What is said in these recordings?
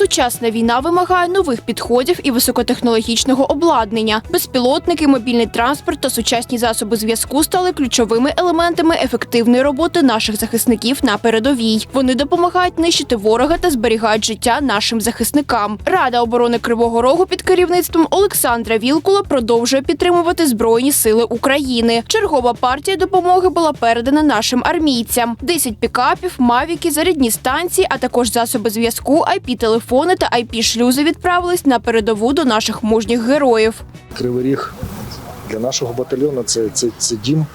Сучасна війна вимагає нових підходів і високотехнологічного обладнання. Безпілотники, мобільний транспорт та сучасні засоби зв'язку стали ключовими елементами ефективної роботи наших захисників на передовій. Вони допомагають нищити ворога та зберігають життя нашим захисникам. Рада оборони Кривого Рогу під керівництвом Олександра Вілкула продовжує підтримувати збройні сили України. Чергова партія допомоги була передана нашим армійцям: 10 пікапів, мавіки, зарядні станції, а також засоби зв'язку, IP-телефони та IP-шлюзи відправились на передову до наших мужніх героїв. Кривий Ріг для нашого батальйону це, це, це дім,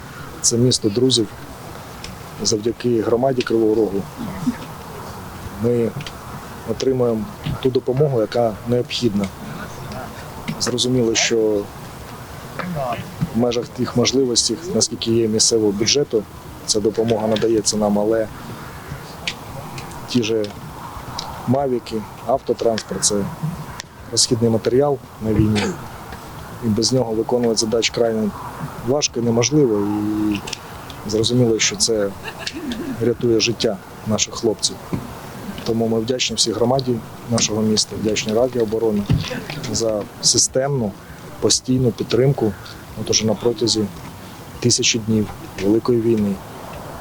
це місто друзів. Завдяки громаді Кривого Рогу ми отримуємо ту допомогу, яка необхідна. Зрозуміло, що в межах тих можливостей, наскільки є місцевого бюджету, ця допомога надається нам, але ті же мавіки, автотранспорт це розхідний матеріал на війні і без нього виконувати задачі крайне важко і неможливо. І зрозуміло, що це рятує життя наших хлопців. Тому ми вдячні всій громаді нашого міста, вдячні Раді оборони за системну, постійну підтримку от уже на протязі тисячі днів Великої війни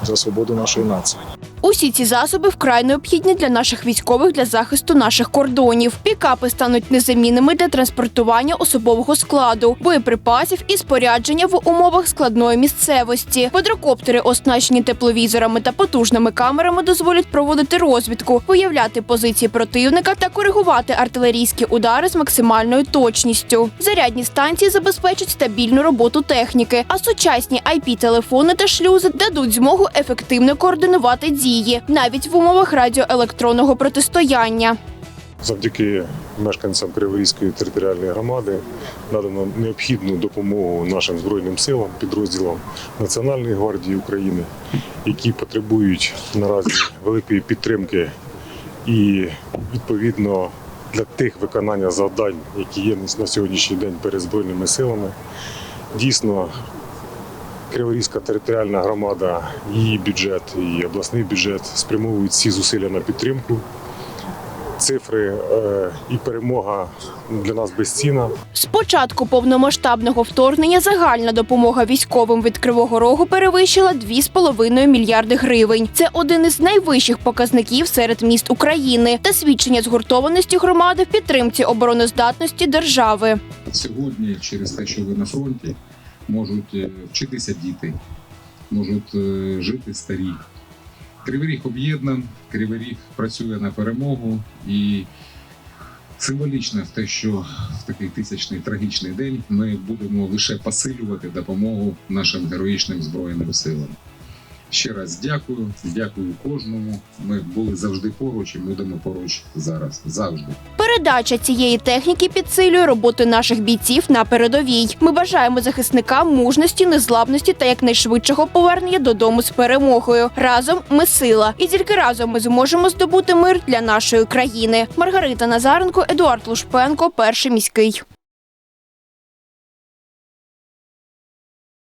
за свободу нашої нації. Усі ці засоби вкрай необхідні для наших військових для захисту наших кордонів. Пікапи стануть незамінними для транспортування особового складу, боєприпасів і спорядження в умовах складної місцевості. Квадрокоптери, оснащені тепловізорами та потужними камерами, дозволять проводити розвідку, виявляти позиції противника та коригувати артилерійські удари з максимальною точністю. Зарядні станції забезпечать стабільну роботу техніки, а сучасні IP-телефони та шлюзи дадуть змогу ефективно координувати дії навіть в умовах радіоелектронного протистояння. Завдяки мешканцям Криворізької територіальної громади надано необхідну допомогу нашим збройним силам, підрозділам Національної гвардії України, які потребують наразі великої підтримки і відповідно для тих виконання завдань, які є на сьогоднішній день перед збройними силами. Дійсно, Криворізька територіальна громада, її бюджет і обласний бюджет спрямовують всі зусилля на підтримку. Цифри е, і перемога для нас безцінна. З початку повномасштабного вторгнення загальна допомога військовим від Кривого Рогу перевищила 2,5 мільярди гривень. Це один із найвищих показників серед міст України та свідчення згуртованості громади в підтримці обороноздатності держави. Сьогодні, через те, що ви на фронті, можуть е, вчитися діти, можуть е, жити старі. Кривий Ріг об'єднан, Кривий Ріг працює на перемогу і символічно в те, що в такий тисячний трагічний день ми будемо лише посилювати допомогу нашим героїчним збройним силам. Ще раз дякую, дякую кожному. Ми були завжди поруч і будемо поруч зараз. Завжди. Передача цієї техніки підсилює роботу наших бійців на передовій. Ми бажаємо захисникам мужності, незламності та якнайшвидшого повернення додому з перемогою. Разом ми сила, і тільки разом ми зможемо здобути мир для нашої країни. Маргарита Назаренко, Едуард Лушпенко, перший міський.